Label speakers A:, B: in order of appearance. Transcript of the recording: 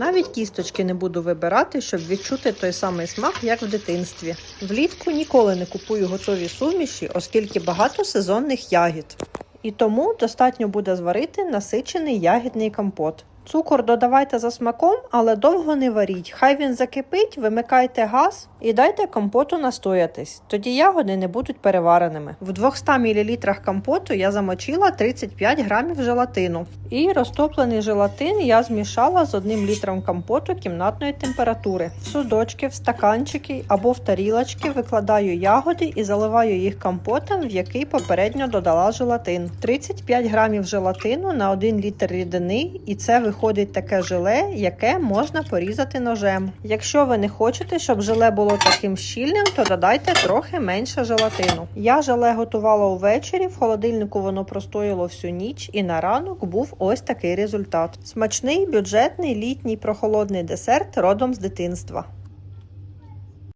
A: Навіть кісточки не буду вибирати, щоб відчути той самий смак, як в дитинстві. Влітку ніколи не купую готові суміші, оскільки багато сезонних ягід. І тому достатньо буде зварити насичений ягідний компот. Цукор додавайте за смаком, але довго не варіть. Хай він закипить, вимикайте газ і дайте компоту настоятись. Тоді ягоди не будуть перевареними. В 200 мл компоту я замочила 35 грамів желатину. І розтоплений желатин я змішала з одним літром компоту кімнатної температури. В судочки, в стаканчики або в тарілочки викладаю ягоди і заливаю їх компотом, в який попередньо додала желатин. 35 грамів желатину на 1 літр рідини, і це виходить таке желе, яке можна порізати ножем. Якщо ви не хочете, щоб желе було таким щільним, то додайте трохи менше желатину. Я желе готувала увечері, в холодильнику воно простояло всю ніч, і на ранок був ось такий результат. Смачний, бюджетний, літній прохолодний десерт родом з дитинства.